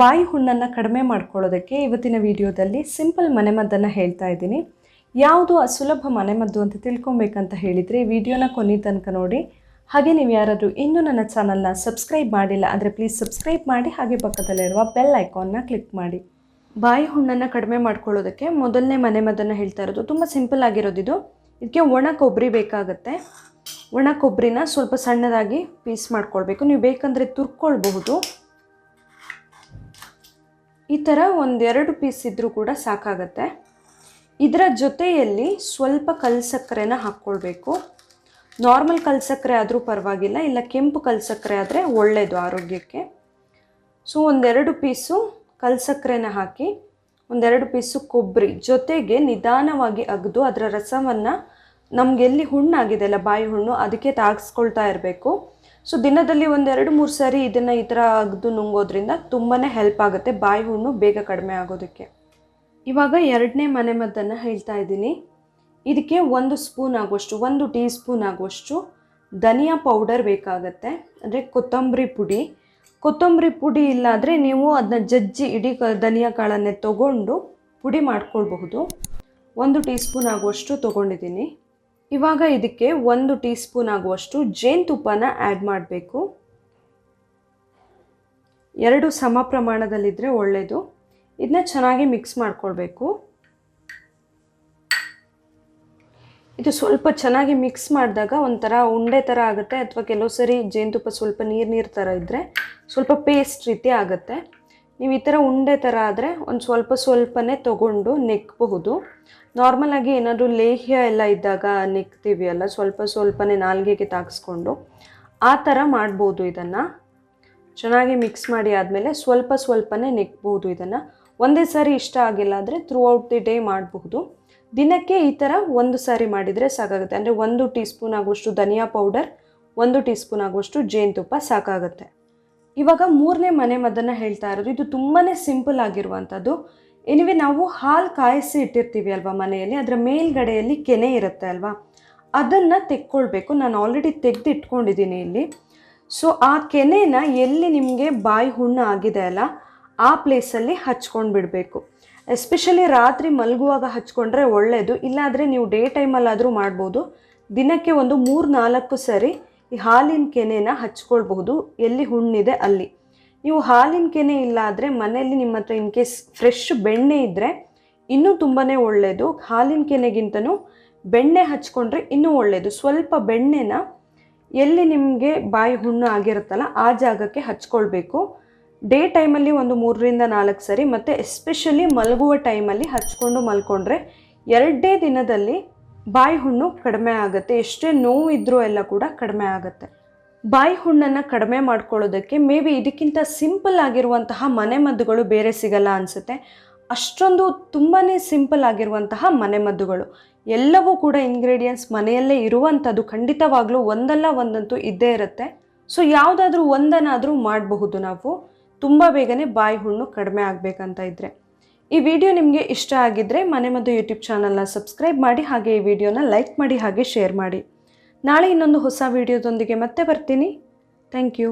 ಬಾಯಿ ಹುಣ್ಣನ್ನು ಕಡಿಮೆ ಮಾಡ್ಕೊಳ್ಳೋದಕ್ಕೆ ಇವತ್ತಿನ ವಿಡಿಯೋದಲ್ಲಿ ಸಿಂಪಲ್ ಮನೆಮದ್ದನ್ನು ಹೇಳ್ತಾ ಇದ್ದೀನಿ. ಯಾವುದು ಅಸುಲಭ ಮನೆಮದ್ದು ಅಂತ ತಿಳ್ಕೊಬೇಕಂತ ಹೇಳಿದರೆ ವಿಡಿಯೋನ ಕೊನೆ ತನಕ ನೋಡಿ. ಹಾಗೆ ನೀವು ಯಾರಾದರೂ ಇನ್ನೂ ನನ್ನ ಚಾನಲ್ನ ಸಬ್ಸ್ಕ್ರೈಬ್ ಮಾಡಿಲ್ಲ ಅಂದರೆ ಪ್ಲೀಸ್ ಸಬ್ಸ್ಕ್ರೈಬ್ ಮಾಡಿ ಹಾಗೆ ಪಕ್ಕದಲ್ಲಿರುವ ಬೆಲ್ ಐಕಾನ್ನ ಕ್ಲಿಕ್ ಮಾಡಿ. ಬಾಯಿ ಹುಣ್ಣನ್ನು ಕಡಿಮೆ ಮಾಡ್ಕೊಳ್ಳೋದಕ್ಕೆ ಮೊದಲನೇ ಮನೆಮದ್ದನ್ನು ಹೇಳ್ತಾ ಇರೋದು ತುಂಬ ಸಿಂಪಲ್ ಆಗಿರೋದಿದು ಇದಕ್ಕೆ ಒಣ ಕೊಬ್ಬರಿ ಬೇಕಾಗುತ್ತೆ. ಒಣ ಕೊಬ್ಬರಿನ ಸ್ವಲ್ಪ ಸಣ್ಣದಾಗಿ ಪೀಸ್ ಮಾಡ್ಕೊಳ್ಬೇಕು. ನೀವು ಬೇಕಂದರೆ ತುರ್ಕೊಳ್ಬಹುದು. ಈ ಥರ ಒಂದೆರಡು ಪೀಸ್ ಇದ್ದರೂ ಕೂಡ ಸಾಕಾಗತ್ತೆ. ಇದರ ಜೊತೆಯಲ್ಲಿ ಸ್ವಲ್ಪ ಕಲ್ಸಕ್ಕರೆನ ಹಾಕ್ಕೊಳ್ಬೇಕು. ನಾರ್ಮಲ್ ಕಲ್ಸಕ್ಕರೆ ಆದರೂ ಪರವಾಗಿಲ್ಲ, ಇಲ್ಲ ಕೆಂಪು ಕಲ್ಸಕ್ಕರೆ ಆದರೆ ಒಳ್ಳೆಯದು ಆರೋಗ್ಯಕ್ಕೆ. ಸೊ ಒಂದೆರಡು ಪೀಸು ಕಲ್ಸಕ್ಕರೆನ ಹಾಕಿ, ಒಂದೆರಡು ಪೀಸು ಕೊಬ್ಬರಿ ಜೊತೆಗೆ ನಿಧಾನವಾಗಿ ಅಗೆದು ಅದರ ರಸವನ್ನು ನಮಗೆಲ್ಲಿ ಹುಣ್ಣಾಗಿದೆ ಅಲ್ಲ, ಬಾಯಿ ಹುಣ್ಣು, ಅದಕ್ಕೆ ತಾಗಿಸ್ಕೊಳ್ತಾ ಇರಬೇಕು. ಸೊ ದಿನದಲ್ಲಿ ಒಂದೆರಡು ಮೂರು ಸಾರಿ ಇದನ್ನು ಈ ಥರ ಅಗ್ದು ನುಂಗೋದ್ರಿಂದ ತುಂಬಾ ಹೆಲ್ಪ್ ಆಗುತ್ತೆ. ಬಾಯಿ ಹುಣ್ಣು ಬೇಗ ಕಡಿಮೆ ಆಗೋದಕ್ಕೆ. ಇವಾಗ ಎರಡನೇ ಮನೆಮದ್ದನ್ನು ಹೇಳ್ತಾ ಇದ್ದೀನಿ. ಇದಕ್ಕೆ ಒಂದು ಸ್ಪೂನ್ ಆಗುವಷ್ಟು, ಒಂದು ಟೀ ಸ್ಪೂನ್ ಆಗುವಷ್ಟು ಧನಿಯಾ ಪೌಡರ್ ಬೇಕಾಗತ್ತೆ. ಅಂದರೆ ಕೊತ್ತಂಬರಿ ಪುಡಿ. ಕೊತ್ತಂಬರಿ ಪುಡಿ ಇಲ್ಲಾದರೆ ನೀವು ಅದನ್ನ ಜಜ್ಜಿ ಇಡೀ ಧನಿಯಾ ಕಾಳನ್ನೇ ತೊಗೊಂಡು ಪುಡಿ ಮಾಡ್ಕೊಳ್ಬಹುದು. ಒಂದು ಟೀ ಸ್ಪೂನ್ ಆಗುವಷ್ಟು ತೊಗೊಂಡಿದ್ದೀನಿ. ಇವಾಗ ಇದಕ್ಕೆ ಒಂದು ಟೀ ಸ್ಪೂನ್ ಆಗುವಷ್ಟು ಜೇನುತುಪ್ಪನ ಆ್ಯಡ್ ಮಾಡಬೇಕು. ಎರಡು ಸಮ ಪ್ರಮಾಣದಲ್ಲಿದ್ದರೆ ಒಳ್ಳೆಯದು ಇದನ್ನ ಚೆನ್ನಾಗಿ ಮಿಕ್ಸ್ ಮಾಡ್ಕೊಳ್ಬೇಕು. ಇದು ಸ್ವಲ್ಪ ಚೆನ್ನಾಗಿ ಮಿಕ್ಸ್ ಮಾಡಿದಾಗ ಒಂಥರ ಉಂಡೆ ಥರ ಆಗುತ್ತೆ, ಅಥವಾ ಕೆಲವು ಸರಿ ಜೇನುತುಪ್ಪ ಸ್ವಲ್ಪ ನೀರು ನೀರು ಥರ ಇದ್ದರೆ ಸ್ವಲ್ಪ ಪೇಸ್ಟ್ ರೀತಿ ಆಗುತ್ತೆ. ನೀವು ಈ ಥರ ಉಂಡೆ ಥರ ಆದರೆ ಒಂದು ಸ್ವಲ್ಪ ಸ್ವಲ್ಪನೇ ತೊಗೊಂಡು ನೆಕ್ಕಬಹುದು ನಾರ್ಮಲಾಗಿ ಏನಾದರೂ ಲೇಹ್ಯ ಎಲ್ಲ ಇದ್ದಾಗ ನೆಕ್ತೀವಿ ಅಲ್ಲ ಸ್ವಲ್ಪ ಸ್ವಲ್ಪನೇ ನಾಲ್ಗೆಗೆ ತಾಗಿಸ್ಕೊಂಡು ಆ ಥರ ಮಾಡ್ಬೋದು ಇದನ್ನು. ಚೆನ್ನಾಗಿ ಮಿಕ್ಸ್ ಮಾಡಿ ಆದಮೇಲೆ ಸ್ವಲ್ಪ ಸ್ವಲ್ಪನೇ ನೆಕ್ಬೋದು ಇದನ್ನು. ಒಂದೇ ಸಾರಿ ಇಷ್ಟ ಆಗಿಲ್ಲ ಅಂದರೆ ಥ್ರೂ ಔಟ್ ದಿ ಡೇ ಮಾಡಬಹುದು. ದಿನಕ್ಕೆ ಈ ಥರ ಒಂದು ಸಾರಿ ಮಾಡಿದರೆ ಸಾಕಾಗುತ್ತೆ. ಅಂದರೆ ಒಂದು ಟೀ ಸ್ಪೂನ್ ಆಗುವಷ್ಟು ಧನಿಯಾ ಪೌಡರ್ ಒಂದು ಟೀ ಸ್ಪೂನ್ ಆಗುವಷ್ಟು ಜೇನುತುಪ್ಪ ಸಾಕಾಗುತ್ತೆ. ಇವಾಗ ಮೂರನೇ ಮನೆ ಮದ್ದನ್ನು ಹೇಳ್ತಾ ಇರೋದು. ಇದು ತುಂಬಾ ಸಿಂಪಲ್ ಆಗಿರುವಂಥದ್ದು ಎನಿವೆ ನಾವು ಹಾಲು ಕಾಯಿಸಿ ಇಟ್ಟಿರ್ತೀವಿ ಅಲ್ವಾ ಮನೆಯಲ್ಲಿ? ಅದರ ಮೇಲ್ಗಡೆಯಲ್ಲಿ ಕೆನೆ ಇರುತ್ತೆ ಅಲ್ವಾ? ಅದನ್ನು ತೆಕ್ಕೊಳ್ಬೇಕು. ನಾನು ಆಲ್ರೆಡಿ ತೆಗೆದು ಇಟ್ಕೊಂಡಿದ್ದೀನಿ ಇಲ್ಲಿ. ಸೊ ಆ ಕೆನೆನ ಎಲ್ಲಿ ನಿಮಗೆ ಬಾಯಿ ಹುಣ್ಣು ಆಗಿದೆ ಅಲ್ಲ, ಆ ಪ್ಲೇಸಲ್ಲಿ ಹಚ್ಕೊಂಡು ಬಿಡಬೇಕು. ಎಸ್ಪೆಷಲಿ ರಾತ್ರಿ ಮಲಗುವಾಗ ಹಚ್ಕೊಂಡ್ರೆ ಒಳ್ಳೆಯದು ಇಲ್ಲಾದರೆ ನೀವು ಡೇ ಟೈಮಲ್ಲಾದರೂ ಮಾಡ್ಬೋದು. ದಿನಕ್ಕೆ ಒಂದು ಮೂರು ನಾಲ್ಕು ಸರಿ ಈ ಹಾಲಿನ ಕೆನೆನ ಹಚ್ಕೊಳ್ಬಹುದು. ಎಲ್ಲಿ ಹುಣ್ಣಿದೆ ಅಲ್ಲಿ. ನೀವು ಹಾಲಿನ ಕೆನೆ ಇಲ್ಲ ಆದರೆ ಮನೆಯಲ್ಲಿ ನಿಮ್ಮ ಹತ್ರ ಇನ್ ಕೇಸ್ ಫ್ರೆಶ್ ಬೆಣ್ಣೆ ಇದ್ದರೆ ಇನ್ನೂ ತುಂಬಾ ಒಳ್ಳೆಯದು ಹಾಲಿನ ಕೆನೆಗಿಂತನೂ ಬೆಣ್ಣೆ ಹಚ್ಕೊಂಡ್ರೆ ಇನ್ನೂ ಒಳ್ಳೆಯದು ಸ್ವಲ್ಪ ಬೆಣ್ಣೆನ ಎಲ್ಲಿ ನಿಮಗೆ ಬಾಯಿ ಹುಣ್ಣು ಆಗಿರುತ್ತಲ್ಲ ಆ ಜಾಗಕ್ಕೆ ಹಚ್ಕೊಳ್ಬೇಕು. ಡೇ ಟೈಮಲ್ಲಿ ಒಂದು ಮೂರರಿಂದ ನಾಲ್ಕು ಸರಿ, ಮತ್ತು ಎಸ್ಪೆಷಲಿ ಮಲಗುವ ಟೈಮಲ್ಲಿ ಹಚ್ಕೊಂಡು ಮಲ್ಕೊಂಡ್ರೆ ಎರಡೇ ದಿನದಲ್ಲಿ ಬಾಯಿ ಹುಣ್ಣು ಕಡಿಮೆ ಆಗುತ್ತೆ. ಎಷ್ಟೇ ನೋವು ಇದ್ದರೂ ಎಲ್ಲ ಕೂಡ ಕಡಿಮೆ ಆಗುತ್ತೆ. ಬಾಯಿ ಹುಣ್ಣನ್ನು ಕಡಿಮೆ ಮಾಡ್ಕೊಳ್ಳೋದಕ್ಕೆ ಮೇ ಬಿ ಇದಕ್ಕಿಂತ ಸಿಂಪಲ್ ಆಗಿರುವಂತಹ ಮನೆಮದ್ದುಗಳು ಬೇರೆ ಸಿಗಲ್ಲ ಅನಿಸುತ್ತೆ. ಅಷ್ಟೊಂದು ತುಂಬಾ ಸಿಂಪಲ್ ಆಗಿರುವಂತಹ ಮನೆಮದ್ದುಗಳು ಎಲ್ಲವೂ ಕೂಡ ಇಂಗ್ರೀಡಿಯೆಂಟ್ಸ್ ಮನೆಯಲ್ಲೇ ಇರುವಂಥದ್ದು ಖಂಡಿತವಾಗ್ಲೂ ಒಂದಲ್ಲ ಒಂದಂತೂ ಇದ್ದೇ ಇರುತ್ತೆ. ಸೊ ಯಾವುದಾದ್ರೂ ಒಂದನ್ನಾದರೂ ಮಾಡಬಹುದು ನಾವು. ತುಂಬ ಬೇಗನೆ ಬಾಯಿ ಹುಣ್ಣು ಕಡಿಮೆ ಆಗಬೇಕಂತ ಇದ್ದರೆ ಈ ವಿಡಿಯೋ ನಿಮಗೆ ಇಷ್ಟ ಆಗಿದ್ದರೆ ಮನೆ ಮದ್ದು ಯೂಟ್ಯೂಬ್ ಚಾನಲ್ನ ಸಬ್ಸ್ಕ್ರೈಬ್ ಮಾಡಿ ಹಾಗೆ ಈ ವಿಡಿಯೋನ ಲೈಕ್ ಮಾಡಿ ಹಾಗೆ ಶೇರ್ ಮಾಡಿ. ನಾಳೆ ಇನ್ನೊಂದು ಹೊಸ ವಿಡಿಯೋದೊಂದಿಗೆ ಮತ್ತೆ ಬರ್ತೀನಿ. Thank you